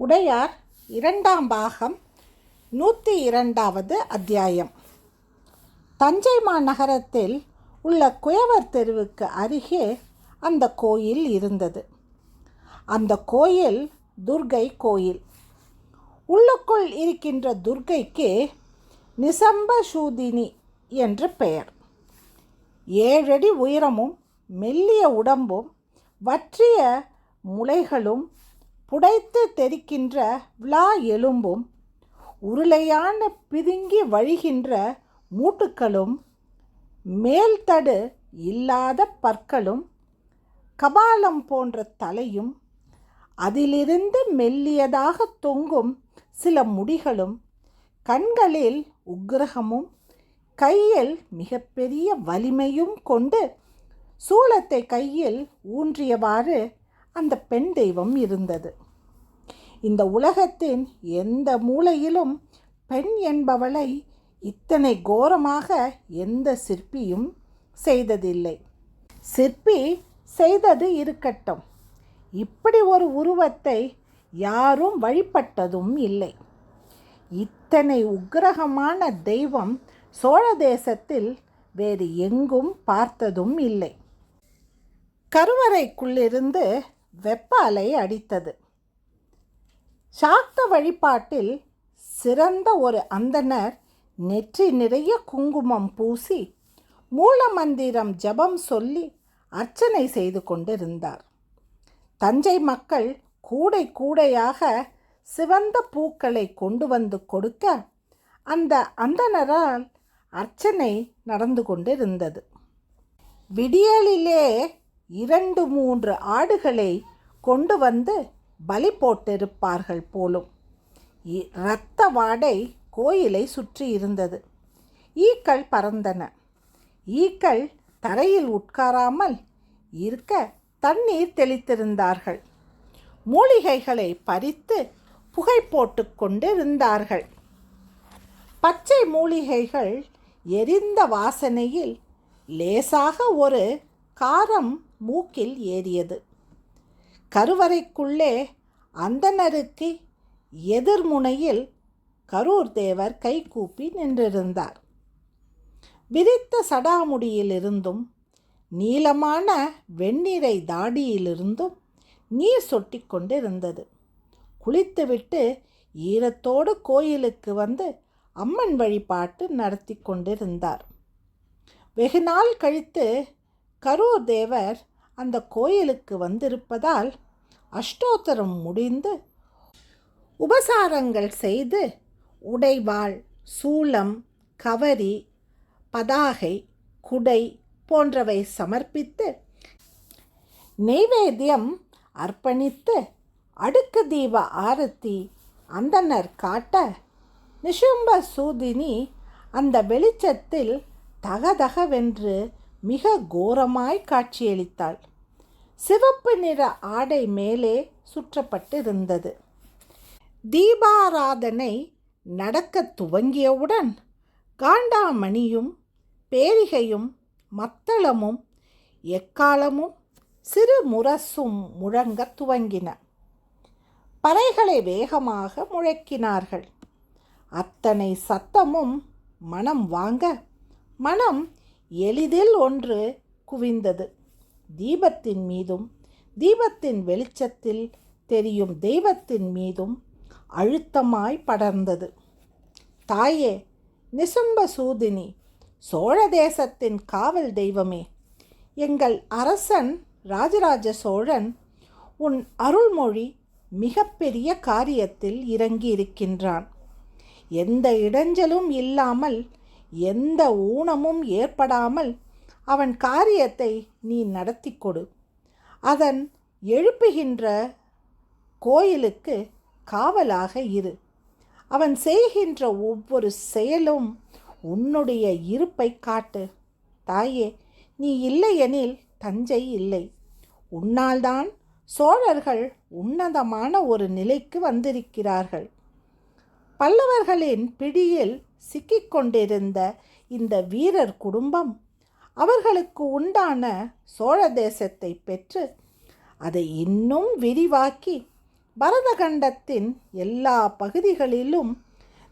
உடையார் இரண்டாம் பாகம் நூற்றி இரண்டாவது அத்தியாயம். தஞ்சை மாநகரத்தில் உள்ள குயவர் தெருவுக்கு அருகே அந்த கோயில் இருந்தது. அந்த கோயில் துர்கை கோயில். உள்ளுக்குள் இருக்கின்ற துர்கைக்கு நிசம்பசூதினி என்று பெயர். ஏழடி உயரமும் மெல்லிய உடம்பும் வற்றிய முளைகளும் புடைத்து தெரிக்கின்ற விழா எலும்பும் உருளையான பிதுங்கி வழிகின்ற மூட்டுக்களும் மேல்தடு இல்லாத பற்களும் கபாலம் போன்ற தலையும் அதிலிருந்து மெல்லியதாக தொங்கும் சில முடிகளும் கண்களில் உக்கிரகமும் கையில் மிகப்பெரிய வலிமையும் கொண்டு சூளத்தை கையில் ஊன்றியவாறு அந்த பெண் தெய்வம் இருந்தது. இந்த உலகத்தின் எந்த மூலையிலும் பெண் என்பவளை இத்தனை கோரமாக எந்த சிற்பியும் செய்ததில்லை. சிற்பி செய்தது இருக்கட்டும். இப்படி ஒரு உருவத்தை யாரும் வழிபட்டதும் இல்லை. இத்தனை உக்கிரகமான தெய்வம் சோழ தேசத்தில் வேறு எங்கும் பார்த்ததும் இல்லை. கருவறைக்குள்ளிருந்து வெப்ப அலை அடித்தது. சாக்த வழிபாட்டில் சிறந்த ஒரு அந்தணர் நெற்றி நிறைய குங்குமம் பூசி மூலமந்திரம் ஜபம் சொல்லி அர்ச்சனை செய்து கொண்டிருந்தார். தஞ்சை மக்கள் கூடை கூடையாக சிவந்த பூக்களை கொண்டு வந்து கொடுக்க அந்த அந்தணரால் அர்ச்சனை நடந்து கொண்டிருந்தது. விடியலிலே இரண்டு மூன்று ஆடுகளை கொண்டு வந்து பலி போட்டிருப்பார்கள் போலும். இ- இரத்த வாடை கோயிலை சுற்றி இருந்தது. ஈக்கள் பறந்தன. ஈக்கள் தரையில் உட்காராமல் இருக்க தண்ணீர் தெளித்திருந்தார்கள். மூலிகைகளை பறித்து புகை போட்டு கொண்டிருந்தார்கள். பச்சை மூலிகைகள் எரிந்த வாசனையில் லேசாக ஒரு காரம் மூக்கில் ஏறியது. கருவறைக்குள்ளே அந்தனருக்கு எதிர்முனையில் கரூர் தேவர் கைகூப்பி நின்றிருந்தார். விரித்த சடாமுடியிலிருந்தும் நீளமான வெண்ணிறை தாடியிலிருந்தும் நீர் சொட்டி கொண்டிருந்தது. குளித்துவிட்டு ஈரத்தோடு கோயிலுக்கு வந்து அம்மன் வழிபாட்டு நடத்தி கொண்டிருந்தார். வெகு நாள் கழித்து கரூர் தேவர் அந்த கோயிலுக்கு வந்திருப்பதால் அஷ்டோத்தரம் முடிந்து உபசாரங்கள் செய்து உடைவாள் சூலம் கவரி பதாகை குடை போன்றவை சமர்ப்பித்து நெய்வேத்தியம் அர்ப்பணித்து அடுக்கு தீப ஆரத்தி அந்தனர் காட்ட நிஷும்ப சூதினி அந்த வெளிச்சத்தில் தகதகவென்று மிக கோரமாய் காட்சியளித்தாள். சிவப்பு நிற ஆடை மேலே சுற்றப்பட்டிருந்தது. தீபாராதனை நடக்கத் துவங்கியவுடன் காண்டாமணியும் பேரிகையும் மத்தளமும் எக்காலமும் சிறு முரசும் முழங்கத் துவங்கின. பறைகளை வேகமாக முழக்கினார்கள். அத்தனை சத்தமும் மனம் வாங்க மனம் எளிதில் ஒன்று குவிந்தது. தீபத்தின் மீதும் தீபத்தின் வெளிச்சத்தில் தெரியும் தெய்வத்தின் மீதும் அழுத்தமாய் படர்ந்தது. தாயே நிசும்ப சூதினி சோழ தேசத்தின் காவல் தெய்வமே எங்கள் அரசன் ராஜராஜ சோழன் உன் அருள்மொழி மிகப்பெரிய காரியத்தில் இறங்கி இருக்கின்றான் எந்த இடைஞ்சலும் இல்லாமல் எந்த ஊனமும் ஏற்படாமல் அவன் காரியத்தை நீ நடத்தி கொடு. அதன் எழுப்புகின்ற கோயிலுக்கு காவலாக இரு. அவன் செய்கின்ற ஒவ்வொரு செயலும் உன்னுடைய இருப்பை காட்டு. தாயே நீ இல்லையெனில் தஞ்சை இல்லை. உன்னால்தான் சோழர்கள் உன்னதமான ஒரு நிலைக்கு வந்திருக்கிறார்கள். பல்லவர்களின் பிடியில் சிக்கிக்கொண்டிருந்த இந்த வீரர் குடும்பம் அவர்களுக்கு உண்டான சோழ தேசத்தை பெற்று அதை இன்னும் விரிவாக்கி பரதகண்டத்தின் எல்லா பகுதிகளிலும்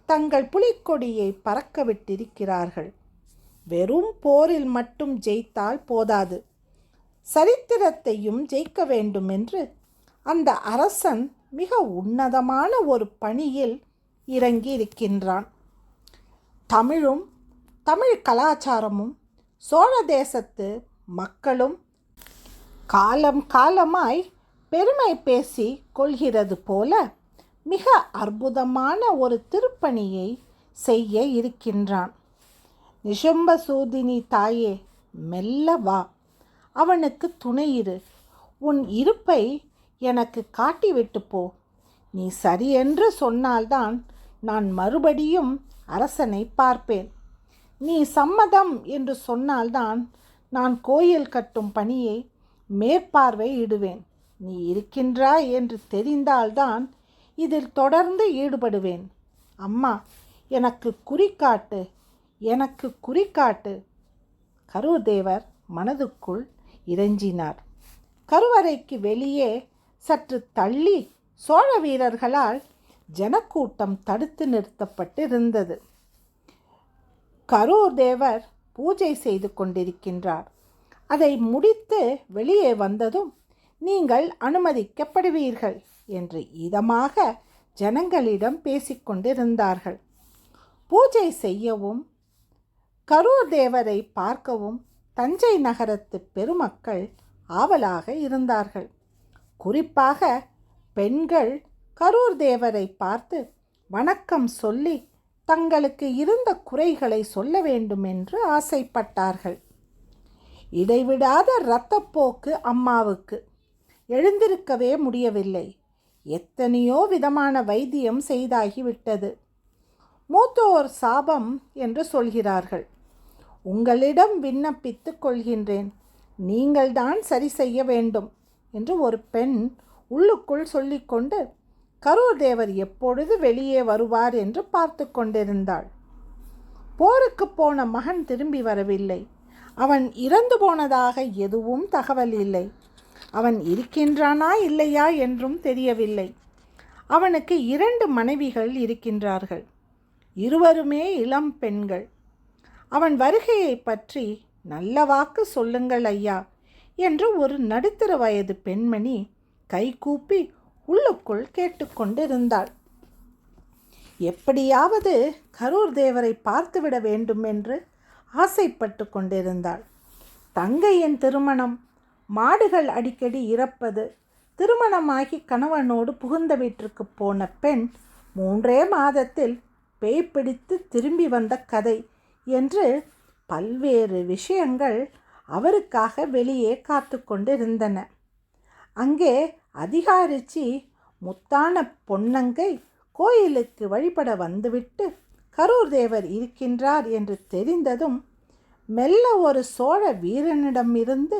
தங்கள் புலிக்கொடியை பறக்கவிட்டிருக்கிறார்கள். வெறும் போரில் மட்டும் ஜெயித்தால் போதாது. சரித்திரத்தையும் ஜெயிக்க வேண்டும் என்று அந்த அரசன் மிக உன்னதமான ஒரு பணியில் இறங்கி இருக்கின்றான் தமிழும் தமிழ் கலாச்சாரமும் சோழ தேசத்து மக்களும் காலம் காலமாய் பெருமை பேசி கொள்கிறது போல மிக அற்புதமான ஒரு திருப்பணியை செய்ய இருக்கின்றான். நிஷம்பசூதினி தாயே மெல்ல வா. அவனுக்கு துணையிரு உன் இருப்பை எனக்கு காட்டிவிட்டு போ. நீ சரியென்று சொன்னால்தான் நான் மறுபடியும் அரசனை பார்ப்பேன். நீ சம்மதம் என்று சொன்னால்தான் நான் கோயில் கட்டும் பணியை மேற்பார்வையிடுவேன் நீ இருக்கின்றாய் என்று தெரிந்தால்தான் இதில் தொடர்ந்து ஈடுபடுவேன். அம்மா எனக்கு குறிக்காட்டு எனக்கு குறிக்காட்டு கருதேவர் மனதுக்குள் இறைஞ்சினார். கருவறைக்கு வெளியே சற்று தள்ளி சோழ வீரர்களால் ஜனக்கூட்டம் தடுத்து நிறுத்தப்பட்டிருந்தது. கரூர் தேவர் பூஜை செய்து கொண்டிருக்கின்றார். அதை முடித்து வெளியே வந்ததும் நீங்கள் அனுமதிக்கப்படுவீர்கள் என்று இதமாக ஜனங்களிடம் பேசிக்கொண்டிருந்தார்கள் பூஜை செய்யவும் கரூர் தேவரை பார்க்கவும் தஞ்சை நகரத்து பெருமக்கள் ஆவலாக இருந்தார்கள். குறிப்பாக பெண்கள் கரூர் தேவரை பார்த்து வணக்கம் சொல்லி தங்களுக்கு இருந்த குறைகளை சொல்ல வேண்டும் என்று ஆசைப்பட்டார்கள். இடைவிடாத இரத்தப்போக்கு அம்மாவுக்கு. எழுந்திருக்கவே முடியவில்லை. எத்தனையோ விதமான வைத்தியம் செய்தாகிவிட்டது. மூத்தோர் சாபம் என்று சொல்கிறார்கள். உங்களிடம் விண்ணப்பித்து கொள்கின்றேன். நீங்கள்தான் சரி செய்ய வேண்டும் என்று ஒரு பெண் உள்ளுக்குள் சொல்லிக்கொண்டு கரூர் தேவர் எப்பொழுது வெளியே வருவார் என்று பார்த்து கொண்டிருந்தாள். போருக்கு போன மகன் திரும்பி வரவில்லை. அவன் இறந்து போனதாக எதுவும் தகவல் இல்லை. அவன் இருக்கின்றானா இல்லையா என்றும் தெரியவில்லை. அவனுக்கு இரண்டு மனைவிகள் இருக்கின்றார்கள். இருவருமே இளம் பெண்கள். அவன் வருகையை பற்றி நல்ல வாக்கு சொல்லுங்கள் ஐயா என்று ஒரு நடுத்தர வயது பெண்மணி கைகூப்பி உள்ளுக்குள் கேட்டுக்கொண்டிருந்தாள். எப்படியாவது கரூர் தேவரை பார்த்துவிட வேண்டும் என்று ஆசைப்பட்டு கொண்டிருந்தாள். தங்கையின் திருமணம் மாடுகள் அடிக்கடி இறப்பது திருமணமாகி கணவனோடு புகுந்த வீட்டிற்கு போன பெண் மூன்றே மாதத்தில் பேய் பிடித்து திரும்பி வந்த கதை என்று பல்வேறு விஷயங்கள் அவருக்காக வெளியே காத்து கொண்டிருந்தன. அங்கே அதிகாரிச்சி முத்தான பொன்னங்கை கோயிலுக்கு வழிபட வந்துவிட்டு கரூர் தேவர் இருக்கின்றார் என்று தெரிந்ததும் மெல்ல ஒரு சோழ வீரனிடமிருந்து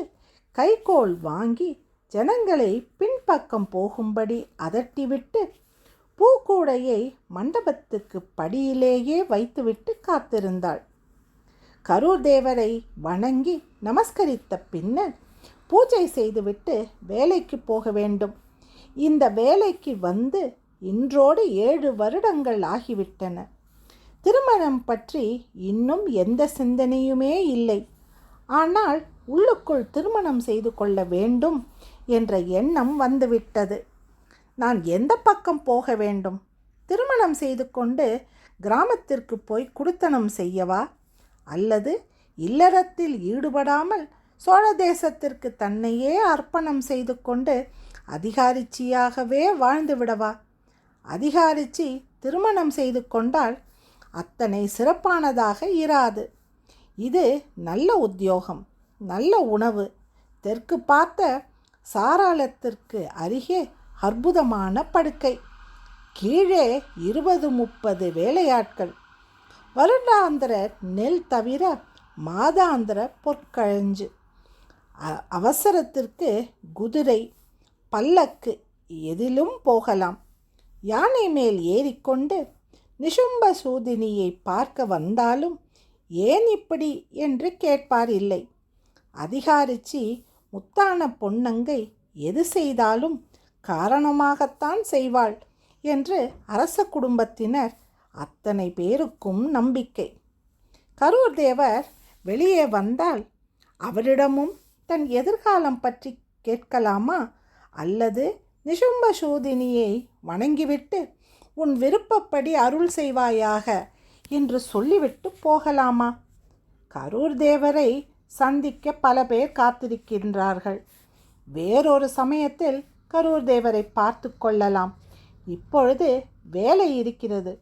கைகோல் வாங்கி ஜனங்களை பின்பக்கம் போகும்படி அதட்டிவிட்டு பூக்கூடையை மண்டபத்துக்கு படியிலேயே வைத்துவிட்டு காத்திருந்தாள். கரூர் தேவரை வணங்கி நமஸ்கரித்த பின்னர் பூஜை செய்துவிட்டு வேலைக்கு போக வேண்டும். இந்த வேலைக்கு வந்து இன்றோடு ஏழு வருடங்கள் ஆகிவிட்டன. திருமணம் பற்றி இன்னும் எந்த சிந்தனையுமே இல்லை. ஆனால் உள்ளுக்குள் திருமணம் செய்து கொள்ள வேண்டும் என்ற எண்ணம் வந்துவிட்டது. நான் எந்த பக்கம் போக வேண்டும்? திருமணம் செய்து கொண்டு கிராமத்திற்கு போய் குடுத்தனம் செய்யவா? அல்லது இல்லறத்தில் ஈடுபடாமல் சோழ தேசத்திற்கு தன்னையே அர்ப்பணம் செய்து கொண்டு அதிகாரிச்சியாகவே வாழ்ந்து விடவா? அதிகாரிச்சி திருமணம் செய்து கொண்டால் அத்தனை சிறப்பானதாக இராது. இது நல்ல உத்தியோகம் நல்ல உணவு. தெற்கு பார்த்த சாராளத்திற்கு அருகே அற்புதமான படுக்கை. கீழே இருபது முப்பது வேலையாட்கள். வருடாந்திர நெல் தவிர மாதாந்திர பொற்கழஞ்சு. அவசரத்திற்கு குதிரை பல்லக்கு எதிலும் போகலாம். யானை மேல் ஏறிக்கொண்டு நிஷும்ப சூதினியை பார்க்க வந்தாலும் ஏன் இப்படி என்று கேட்பார் இல்லை. அதிகாரிச்சி முத்தான பொன்னங்கை எது செய்தாலும் காரணமாகத்தான் செய்வாள் என்று அரச குடும்பத்தினர் அத்தனை பேருக்கும் நம்பிக்கை. கரூர் தேவர் வெளியே வந்தால் அவரிடமும் தன் எதிர்காலம் பற்றி கேட்கலாமா? அல்லது நிஷும்ப சோதினியை வணங்கிவிட்டு உன் விருப்பப்படி அருள் செய்வாயாக என்று சொல்லிவிட்டு போகலாமா? கரூர் தேவரை சந்திக்க பல பேர் காத்திருக்கின்றார்கள். வேறொரு சமயத்தில் கரூர் தேவரை பார்த்து கொள்ளலாம். இப்பொழுது வேலை இருக்கிறது.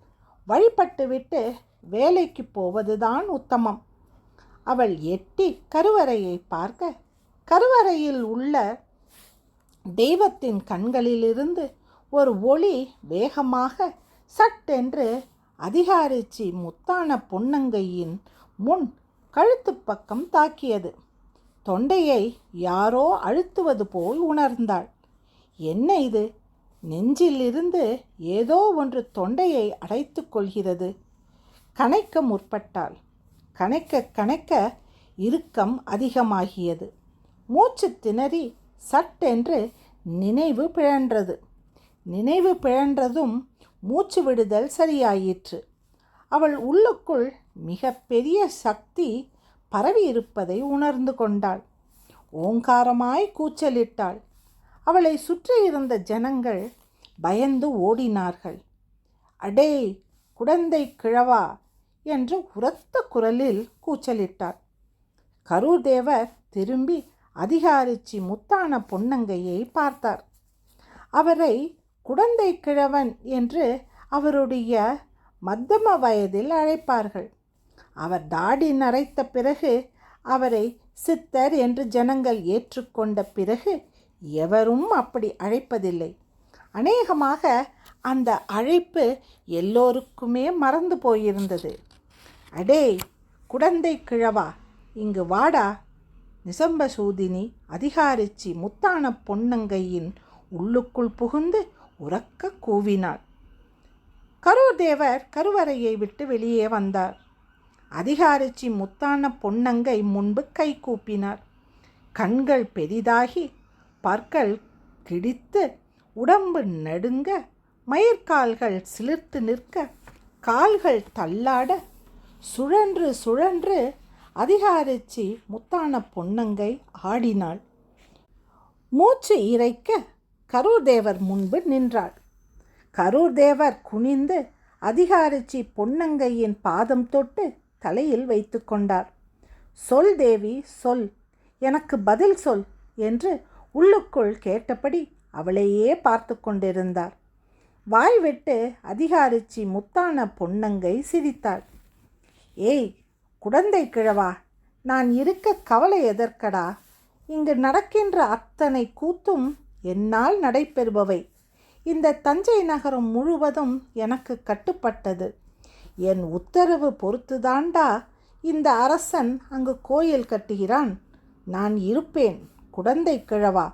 வழிபட்டுவிட்டு வேலைக்கு போவதுதான் உத்தமம். அவள் எட்டி கருவறையை பார்க்க கருவறையில் உள்ள தெய்வத்தின் கண்களிலிருந்து ஒரு ஒளி வேகமாக சட்டென்று அதிகாரிச்சி முத்தான பொன்னங்கையின் முன் கழுத்து பக்கம் தாக்கியது. தொண்டையை யாரோ அழுத்துவது போல் உணர்ந்தாள். என்ன இது? நெஞ்சிலிருந்து ஏதோ ஒன்று தொண்டையை அடைத்து கொள்கிறது. கணைக்க முற்பட்டாள். கணைக்க கணைக்க இறுக்கம் அதிகமாகியது. மூச்சு திணறி சட்டென்று நினைவு பிழன்றது. நினைவு பிழன்றதும் மூச்சு விடுதல் சரியாயிற்று. அவள் உள்ளுக்குள் மிக பெரிய சக்தி பரவி இருப்பதை உணர்ந்து கொண்டாள். ஓங்காரமாய் கூச்சலிட்டாள். அவளை சுற்றியிருந்த ஜனங்கள் பயந்து ஓடினார்கள். அடே குடந்தை கிழவா என்று உரத்த குரலில் கூச்சலிட்டார். கரூர் தேவர் திரும்பி அதிகாரிச்சி முத்தான பொன்னங்கையை பார்த்தார். அவரை குடந்தை கிழவன் என்று அவருடைய மத்தம வயதில் அழைப்பார்கள். அவர் தாடி நரைத்த பிறகு அவரை சித்தர் என்று ஜனங்கள் ஏற்றுக்கொண்ட பிறகு எவரும் அப்படி அழைப்பதில்லை. அநேகமாக அந்த அழைப்பு எல்லோருக்குமே மறந்து போயிருந்தது. அடே குடந்தை கிழவா இங்கு வாடா நிசம்பசூதினி அதிகாரிச்சி முத்தான பொன்னங்கையின் உள்ளுக்குள் புகுந்து உறக்க கூவினாள். கரூர் தேவர் கருவறையை விட்டு வெளியே வந்தார். அதிகாரிச்சி முத்தான பொன்னங்கை முன்பு கை கூப்பினார். கண்கள் பெரிதாகி பற்கள் கிடித்து உடம்பு நடுங்க மயிர்கால்கள் சிலிர்த்து நிற்க கால்கள் தள்ளாட சுழன்று சுழன்று அதிகாரிச்சி முத்தான பொன்னங்கை ஆடினாள். மூச்சு இறைக்க கரூர் தேவர் முன்பு நின்றாள். கரூர் தேவர் குனிந்து அதிகாரிச்சி பொன்னங்கையின் பாதம் தொட்டு தலையில் வைத்து கொண்டார். சொல் தேவி சொல். எனக்கு பதில் சொல் என்று உள்ளுக்குள் கேட்டபடி அவளையே பார்த்து கொண்டிருந்தார். வாய் விட்டு அதிகாரிச்சி முத்தான பொன்னங்கை சிரித்தாள். ஏய் குடந்தை கிழவா நான் இருக்க கவலை எதற்கடா? இங்கு நடக்கின்ற அத்தனை கூத்தும் என்னால் நடைபெறுபவை. இந்த தஞ்சை நகரம் முழுவதும் எனக்கு கட்டுப்பட்டது. என் உத்தரவு பொறுத்துதாண்டா இந்த அரசன் அங்கு கோயில் கட்டுகிறான். நான் இருப்பேன் குடந்தை கிழவா.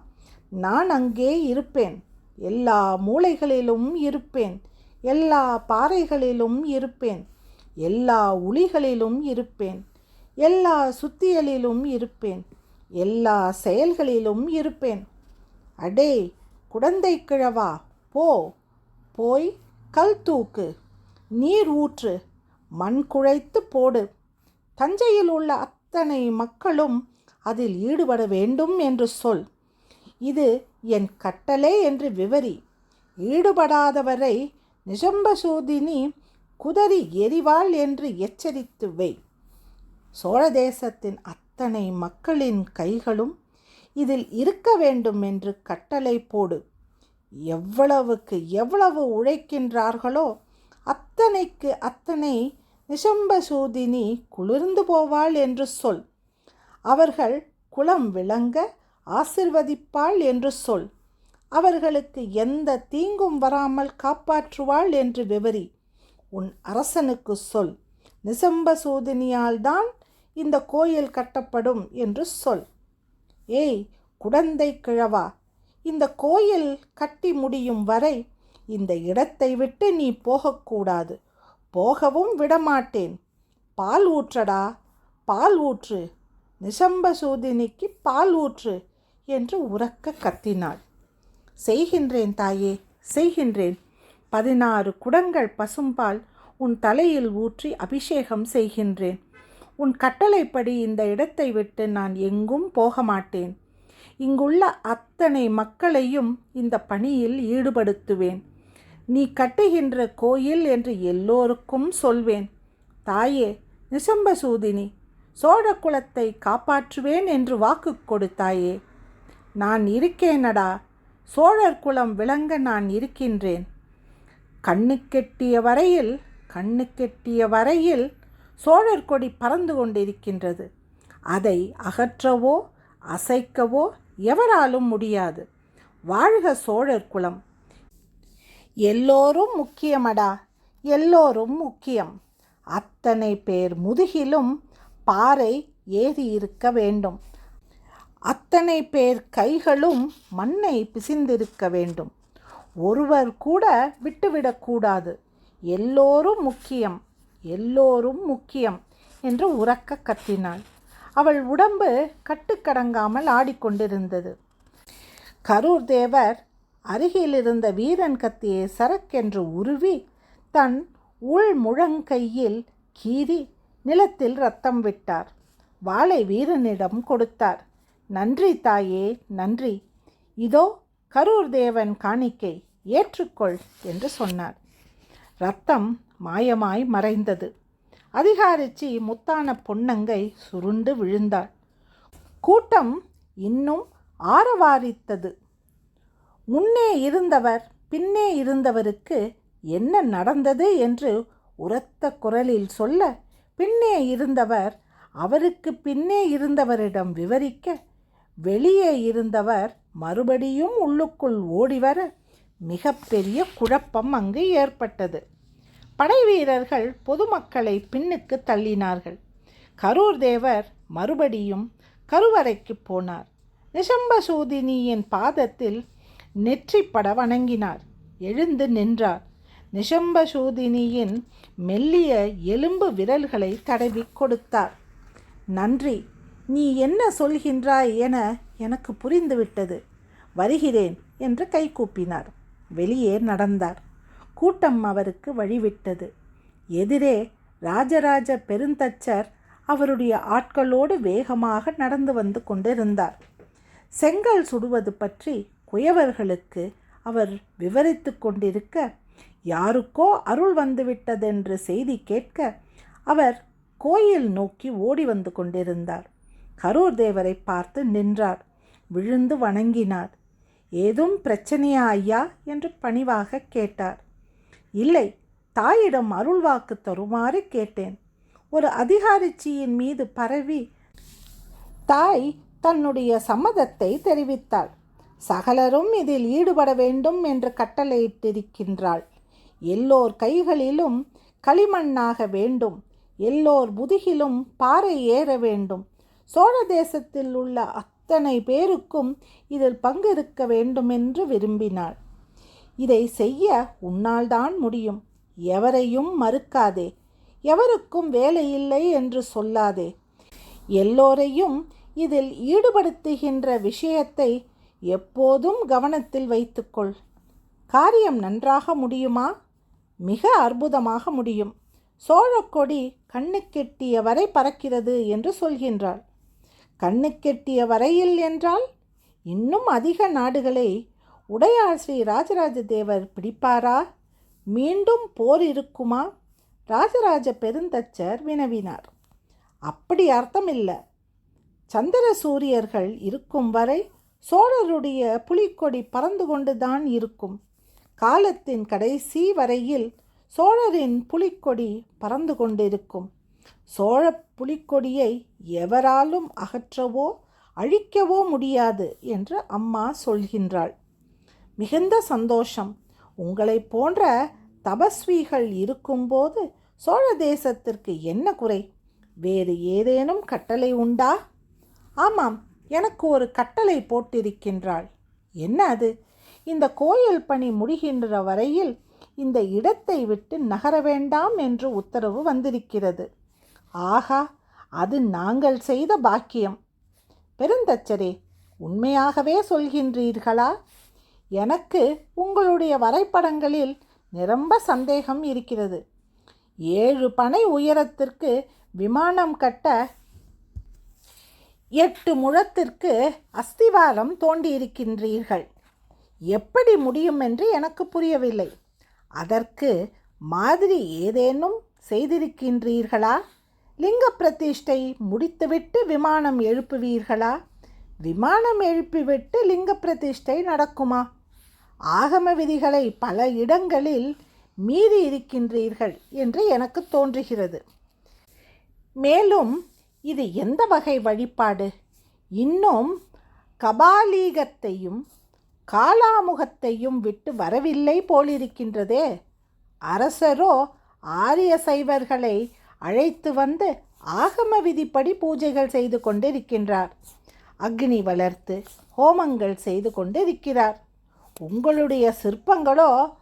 நான் அங்கே இருப்பேன். எல்லா மூளைகளிலும் இருப்பேன். எல்லா பாறைகளிலும் இருப்பேன். எல்லா ஒளிகளிலும் இருப்பேன். எல்லா சுத்தியலிலும் இருப்பேன். எல்லா செயல்களிலும் இருப்பேன். அடே குடந்தை கிழவா போ. போய் கல் தூக்கு. நீர் ஊற்று. மண் குழைத்து போடு. தஞ்சையில் உள்ள அத்தனை மக்களும் அதில் ஈடுபட வேண்டும் என்று சொல். இது என் கட்டளை என்று விவரி. ஈடுபடாதவரை நிஜம்பசூதினி குதறி எரிவாள் என்று எச்சரித்து வை. சோழ தேசத்தின் அத்தனை மக்களின் கைகளும் இதில் இருக்க வேண்டும் என்று கட்டளை போடு. எவ்வளவுக்கு எவ்வளவு உழைக்கின்றார்களோ அத்தனைக்கு அத்தனை நிசம்பசூதினி குளிர்ந்து போவாள் என்று சொல். அவர்கள் குளம் விளங்க ஆசிர்வதிப்பாள் என்று சொல். அவர்களுக்கு எந்த தீங்கும் வராமல் காப்பாற்றுவாள் என்று விவரி. உன் அரசனுக்கு சொல். நிசம்ப சூதினியால்தான் இந்த கோயில் கட்டப்படும் என்று சொல். ஏய் குடந்தை கிழவா இந்த கோயில் கட்டி முடியும் வரை இந்த இடத்தை விட்டு நீ போகக்கூடாது. போகவும் விடமாட்டேன். பால் ஊற்றடா பால் ஊற்று. நிசம்பசூதினிக்கு பால் ஊற்று என்று உறக்க கத்தினாள். செய்கின்றேன் தாயே செய்கின்றேன். பதினாறு குடங்கள் பசும்பால் உன் தலையில் ஊற்றி அபிஷேகம் செய்கின்றேன். உன் கட்டளைப்படி இந்த இடத்தை விட்டு நான் எங்கும் போக மாட்டேன் இங்குள்ள அத்தனை மக்களையும் இந்த பணியில் ஈடுபடுத்துவேன். நீ கட்டுகின்ற கோயில் என்று எல்லோருக்கும் சொல்வேன். தாயே நிசம்பசூதினி சோழ குலத்தை காப்பாற்றுவேன் என்று வாக்கு கொடுத்தாயே நான் இருக்கேனடா. சோழர் குலம் விளங்க நான் இருக்கின்றேன். கண்ணுக்கெட்டிய வரையில் கண்ணுக்கெட்டிய வரையில் சோழர் கொடி பறந்து கொண்டிருக்கின்றது. அதை அகற்றவோ அசைக்கவோ எவராலும் முடியாது. வாழ்க சோழர் குலம். எல்லோரும் முக்கியமடா? எல்லோரும் முக்கியம். அத்தனை பேர் முதுகிலும் பாறை ஏறி இருக்க வேண்டும். அத்தனை பேர் கைகளும் மண்ணை பிசிந்திருக்க வேண்டும். ஒருவர் கூட விட்டுவிடக்கூடாது. எல்லோரும் முக்கியம் எல்லோரும் முக்கியம் என்று உறக்க கத்தினாள். அவள் உடம்பு கட்டுக்கடங்காமல் ஆடிக்கொண்டிருந்தது. கரூர் தேவர் அருகிலிருந்த வீரன் கத்தியை சரக்கென்று உருவி தன் உள் முழங்கையில் கீறி நிலத்தில் ரத்தம் விட்டார். வாளை வீரனிடம் கொடுத்தார். நன்றி தாயே நன்றி. இதோ கரூர் தேவன் காணிக்கை ஏற்றுக்கொள் என்று சொன்னார். ரத்தம் மாயமாய் மறைந்தது. அதிகாரிச்சி முத்தான பொன்னங்கை சுருண்டு விழுந்தாள். கூட்டம் இன்னும் ஆரவாரித்தது. முன்னே இருந்தவர் பின்னே இருந்தவருக்கு என்ன நடந்தது என்று உரத்த குரலில் சொல்ல பின்னே இருந்தவர் அவருக்கு பின்னே இருந்தவரிடம் விவரிக்க வெளியே இருந்தவர் மறுபடியும் உள்ளுக்குள் ஓடிவர மிகப்பெரிய குழப்பம் அங்கு ஏற்பட்டது. படைவீரர்கள் பொதுமக்களை பின்னுக்கு தள்ளினார்கள். கரூர் தேவர் மறுபடியும் கருவறைக்கு போனார். நிசம்பசூதினியின் பாதத்தில் நெற்றிப்பட வணங்கினார். எழுந்து நின்றார். நிசம்பசூதினியின் மெல்லிய எலும்பு விரல்களை தடவி கொடுத்தார். நன்றி. நீ என்ன சொல்கின்றாய் என எனக்கு புரிந்துவிட்டது. வருகிறேன் என்று கைகூப்பினார் வெளியே நடந்தார். கூட்டம் அவருக்கு வழிவிட்டது. எதிரே ராஜராஜ பெருந்தச்சர் அவருடைய ஆட்களோடு வேகமாக நடந்து வந்து கொண்டிருந்தார். செங்கல் சுடுவது பற்றி குயவர்களுக்கு அவர் விவரித்து கொண்டிருக்க யாருக்கோ அருள் வந்துவிட்டதென்று செய்தி கேட்க அவர் கோயில் நோக்கி ஓடி வந்து கொண்டிருந்தார். கரூர் தேவரை பார்த்து நின்றார். விழுந்து வணங்கினார். ஏதும் பிரச்சனையா ஐயா என்று பணிவாக கேட்டார். இல்லை தாயிடம் அருள்வாக்கு தருமாறு கேட்டேன். ஒரு அதிகாரிச்சியின் மீது பரவி தாய் தன்னுடைய சம்மதத்தை தெரிவித்தாள். சகலரும் இதில் ஈடுபட வேண்டும் என்று கட்டளையிட்டிருக்கின்றாள். எல்லோர் கைகளிலும் களிமண்ணாக வேண்டும். எல்லோர் முதுகிலும் பாறை ஏற வேண்டும். சோழ தேசத்தில் உள்ள அத்தனை பேருக்கும் இதில் பங்கு இருக்க வேண்டுமென்று விரும்பினாள். இதை செய்ய உன்னால்தான் முடியும். எவரையும் மறுக்காதே. எவருக்கும் வேலையில்லை என்று சொல்லாதே. எல்லோரையும் இதில் ஈடுபடுத்துகின்ற விஷயத்தை எப்போதும் கவனத்தில் வைத்துக்கொள். காரியம் நன்றாக முடியுமா? மிக அற்புதமாக முடியும். சோழக்கொடி கண்ணுக்கெட்டிய வரை பறக்கிறது என்று சொல்கின்றாள். கண்ணுக்கெட்டிய வரையில் என்றால் இன்னும் அதிக நாடுகளை உடையார் ஸ்ரீ ராஜராஜ தேவர் பிடிப்பாரா? மீண்டும் போர் இருக்குமா? ராஜராஜ பெருந்தச்சர் வினவினார். அப்படி அர்த்தமில்லை. சந்திர சூரியர்கள் இருக்கும் வரை சோழருடைய புலிக்கொடி பறந்து கொண்டுதான் இருக்கும். காலத்தின் கடைசி வரையில் சோழரின் புலிக்கொடி பறந்து கொண்டிருக்கும். சோழ புலிக்கொடியை எவராலும் அகற்றவோ அழிக்கவோ முடியாது என்று அம்மா சொல்கின்றாள். மிகுந்த சந்தோஷம். உங்களை போன்ற தபஸ்விகள் இருக்கும்போது சோழ தேசத்திற்கு என்ன குறை? வேறு ஏதேனும் கட்டளை உண்டா? ஆமாம் எனக்கு ஒரு கட்டளை போட்டிருக்கின்றாள். என்ன அது? இந்த கோயில் பணி முடிகின்ற வரையில் இந்த இடத்தை விட்டு நகர வேண்டாம் என்று உத்தரவு வந்திருக்கிறது. ஆகா அது நாங்கள் செய்த பாக்கியம். பெருந்தச்சரே உண்மையாகவே சொல்கின்றீர்களா? எனக்கு உங்களுடைய வரைபடங்களில் நிரம்ப சந்தேகம் இருக்கிறது. ஏழு பனை உயரத்திற்கு விமானம் கட்ட எட்டு முழத்திற்கு அஸ்திவாரம் தோண்டியிருக்கின்றீர்கள். எப்படி முடியும் என்று எனக்கு புரியவில்லை. அதற்கு மாதிரி ஏதேனும் செய்திருக்கின்றீர்களா? லிங்க பிரதிஷ்டை முடித்துவிட்டு விமானம் எழுப்புவீர்களா? விமானம் எழுப்பிவிட்டு லிங்க பிரதிஷ்டை நடக்குமா? ஆகம விதிகளை பல இடங்களில் மீறி இருக்கின்றீர்கள் என்று எனக்கு தோன்றுகிறது. மேலும் இது எந்த வகை வழிபாடு? இன்னும் கபாலீகத்தையும் காலாமுகத்தையும் விட்டு வரவில்லை போலிருக்கின்றதே. அரசரோ ஆரிய சைவர்களை அழைத்து வந்து ஆகம விதிப்படி பூஜைகள் செய்து கொண்டிருக்கின்றார். அக்னி வளர்த்து ஹோமங்கள் செய்து கொண்டிருக்கிறார். உங்களுடைய சிற்பங்களோ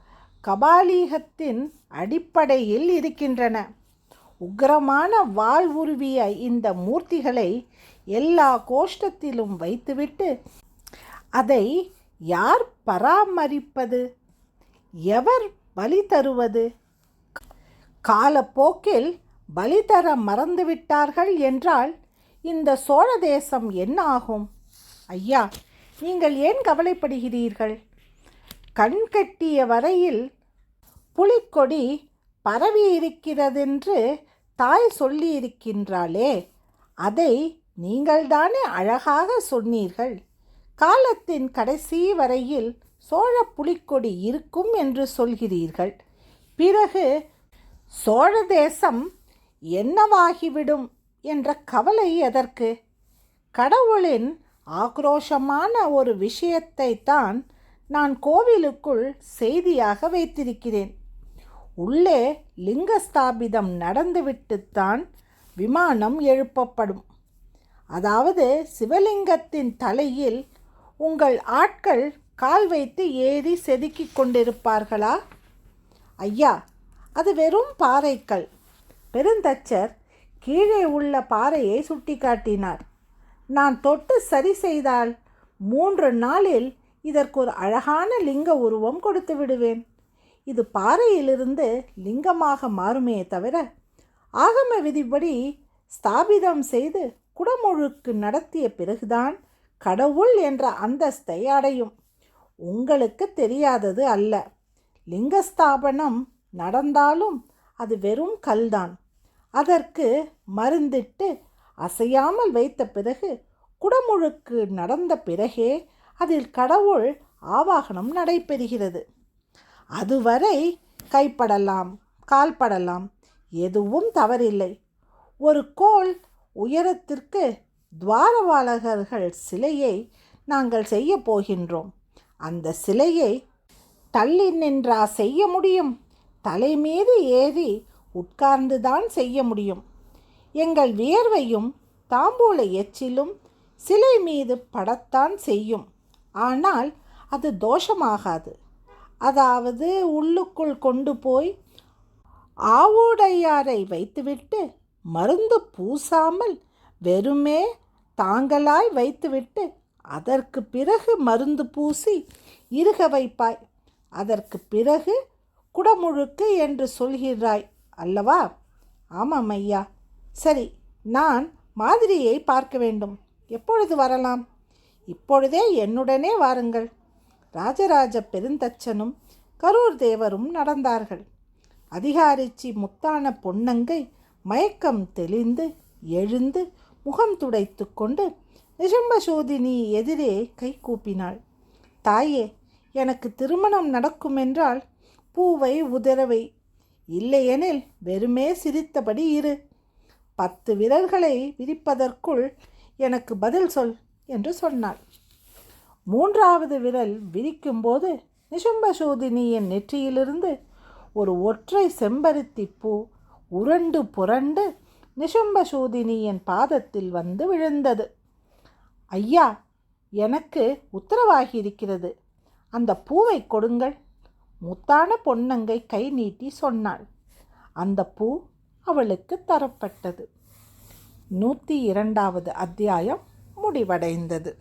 கபாலீகத்தின் அடிப்படையில் இருக்கின்றன. உக்கிரமான வாழ்வுருவிய உருவிய இந்த மூர்த்திகளை எல்லா கோஷ்டத்திலும் வைத்துவிட்டு அதை யார் பராமரிப்பது? எவர் வழி தருவது? காலப்போக்கில் பலி தர மறந்துவிட்டார்கள் என்றால் இந்த சோழ தேசம் என்ன ஆகும்? ஐயா நீங்கள் ஏன் கவலைப்படுகிறீர்கள்? கண் கட்டிய வரையில் புலிக்கொடி பரவி இருக்கிறதென்று தாய் சொல்லியிருக்கின்றாளே அதை நீங்கள்தானே அழகாக சொன்னீர்கள். காலத்தின் கடைசி வரையில் சோழ புலிக்கொடி இருக்கும் என்று சொல்கிறீர்கள். பிறகு சோழ தேசம் என்னவாகிவிடும் என்ற கவலை எதற்கு? கடவுளின் ஆக்ரோஷமான ஒரு விஷயத்தை தான் நான் கோவிலுக்குள் செய்தியாக வைத்திருக்கிறேன். உள்ளே லிங்கஸ்தாபிதம் நடந்துவிட்டுத்தான் விமானம் எழுப்பப்படும். அதாவது சிவலிங்கத்தின் தலையில் உங்கள் ஆட்கள் கால் வைத்து ஏறி செதுக்கி கொண்டிருப்பார்களா? ஐயா அது வெறும் பாறைக்கல். பெருந்தச்சர் கீழே உள்ள பாறையை சுட்டிக்காட்டினார். நான் தொட்டு சரி செய்தால் மூன்று நாளில் இதற்கு ஒரு அழகான லிங்க உருவம் கொடுத்து விடுவேன். இது பாறையிலிருந்து லிங்கமாக மாறுமே தவிர ஆகம விதிப்படி ஸ்தாபிதம் செய்து குடமுழுக்கு நடத்திய பிறகுதான் கடவுள் என்ற அந்தஸ்தை அடையும். உங்களுக்கு தெரியாதது அல்ல. லிங்கஸ்தாபனம் நடந்தாலும் அது வெறும் கல்தான். அதற்கு மருந்திட்டு அசையாமல் வைத்த பிறகு குடமுழுக்கு நடந்த பிறகே அதில் கடவுள் ஆவாகனம் நடைபெறுகிறது. அதுவரை கைப்படலாம் கால்படலாம் எதுவும் தவறில்லை. ஒரு கோள் உயரத்திற்கு துவாரபாலகர்கள் சிலையை நாங்கள் செய்ய போகின்றோம். அந்த சிலையை தள்ளி நின்றா செய்ய முடியும்? தலைமீது ஏறி உட்கார்ந்துதான் செய்ய முடியும். எங்கள் வியர்வையும் தாம்பூல எச்சிலும் சிலை மீது படத்தான் செய்யும். ஆனால் அது தோஷமாகாது. அதாவது உள்ளுக்குள் கொண்டு போய் ஆவோடையாரை வைத்துவிட்டு மருந்து பூசாமல் வெறுமே தாங்களாய் வைத்துவிட்டு அதற்கு பிறகு மருந்து பூசி இருக வைப்பாய். அதற்கு பிறகு குடமுழுக்கு என்று சொல்கிறாய் அல்லவா? ஆமாம் ஐயா. சரி நான் மாதிரியை பார்க்க வேண்டும். எப்பொழுது வரலாம்? இப்பொழுதே என்னுடனே வாருங்கள். ராஜராஜ பெருந்தச்சனும் கரூர் தேவரும் நடந்தார்கள். அதிகாரிச்சி முத்தான பொன்னங்கை மயக்கம் தெளிந்து எழுந்து முகம் துடைத்து கொண்டு நிஷம்பசோதினி எதிரே கை கூப்பினாள். தாயே எனக்கு திருமணம் நடக்குமென்றால் பூவை உதறவை. இல்லையெனில் வெறுமே சிரித்தபடி இரு. பத்து விரல்களை விரிப்பதற்குள் எனக்கு பதில் சொல் என்று சொன்னாள். மூன்றாவது விரல் விரிக்கும்போது நிசும்பசூதினியின் நெற்றியிலிருந்து ஒரு ஒற்றை செம்பருத்தி பூ உருண்டு புரண்டு நிஷும்பசூதினியின் பாதத்தில் வந்து விழுந்தது. ஐயா எனக்கு உத்தரவாகி இருக்கிறது அந்த பூவை கொடுங்கள். முத்தான பொன்னங்கை கை நீட்டி சொன்னாள். அந்த பூ அவளுக்கு தரப்பட்டது. நூற்றி இரண்டாவது அத்தியாயம் முடிவடைந்தது.